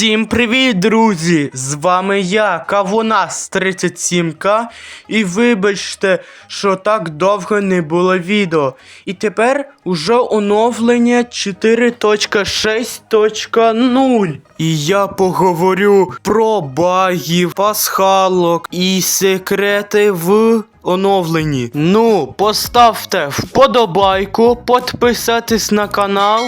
Всім привіт, друзі! З вами я, Кавунас 37К. І вибачте, що так довго не було відео. І тепер уже оновлення 4.6.0. І я поговорю про багів, пасхалок і секрети в оновленні. Ну, поставте вподобайку, підписатись на канал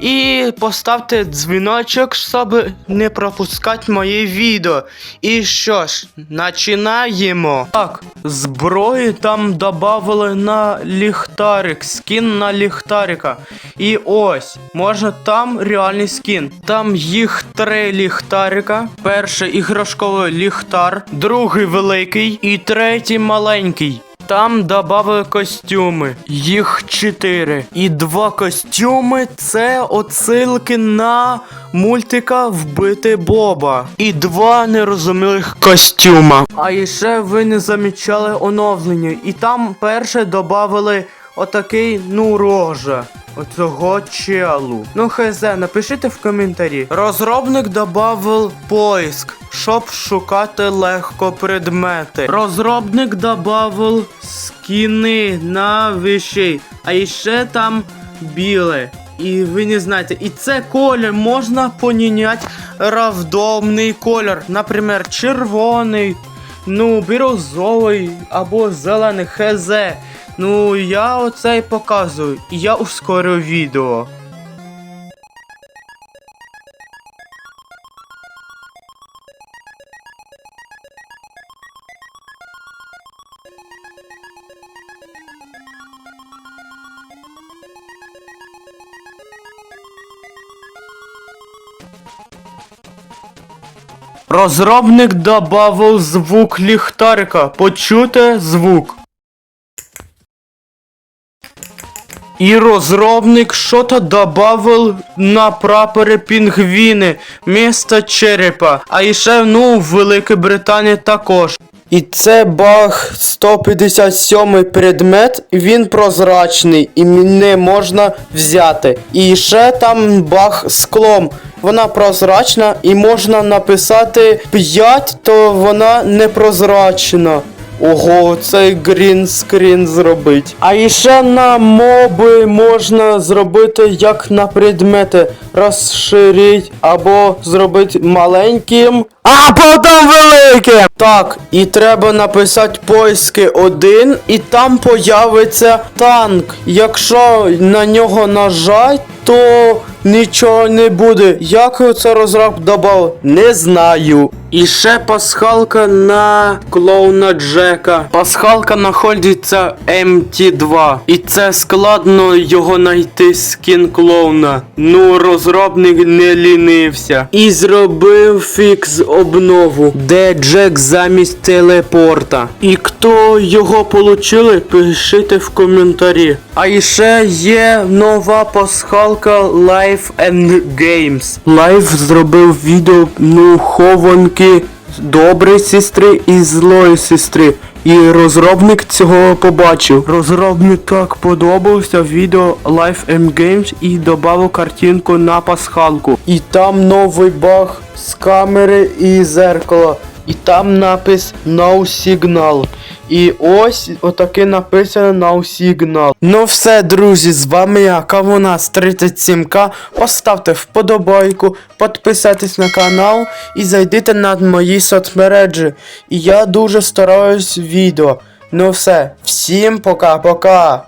і поставте дзвіночок, щоб не пропускати мої відео. І що ж, починаємо. Так, зброї там додавали на ліхтарик, скін на ліхтарика. І ось, можна там реальний скін. Там їх три ліхтарика. Перший іграшковий ліхтар, другий великий і третій маленький. Там додали костюми, їх чотири. І два костюми це отсилки на мультика Вбити Боба. І два нерозумілих костюма. А ще ви не замічали оновлення. І там перше додали отакий, ну, рожа. Оцього челу. Ну хз, напишіть в коментарі. Розробник додав поиск, щоб шукати легко предмети. Розробник додав скіни на вещей, а ще там біле. І ви не знаєте, і це колір можна поміняти равдомний колір. Наприклад, червоний, ну, бірозовий або зелений хз. Ну, я оце і показую, і я ускорю відео. Розробник добавив звук ліхтарика. Почуте звук. І розробник що-то добавив на прапори пінгвіни міста черепа. А іще, ну, в Великій Британії також. І це баг 157 предмет, він прозрачний і не можна взяти. І ще там баг склом. Вона прозрачна і можна написати 5, то вона непрозрачна. Ого, цей грінскрін зробить. А іще на моби можна зробити як на предмети. Розширить або зробити маленьким. А потім великим! Так, і треба написати поиски 1, і там появиться танк. Якщо на нього нажать, то нічого не буде. Як це розраб додав? Не знаю. І ще пасхалка на клоуна Джека. Пасхалка знаходиться MT2. І це складно його знайти скін клоуна. Ну, розробник не лінився. І зробив фікс обнову, де Джек замість телепорта. І хто його получили, пишіть в коментарі. А іще є нова пасхалка Life and Games. Life зробив відео ну хованки доброї сестри і злої сестри. І розробник цього побачив. Розробник так подобався відео Life and Games і додав картинку на пасхалку. І там новий баг з камери і зеркала. І там напис No Signal. І ось отаке написано No Signal. Ну все, друзі, з вами я, Кавунас 37К. Поставте вподобайку, підписайтесь на канал і зайдите на мої соцмережі. І я дуже стараюсь відео. Ну все, всім пока-пока.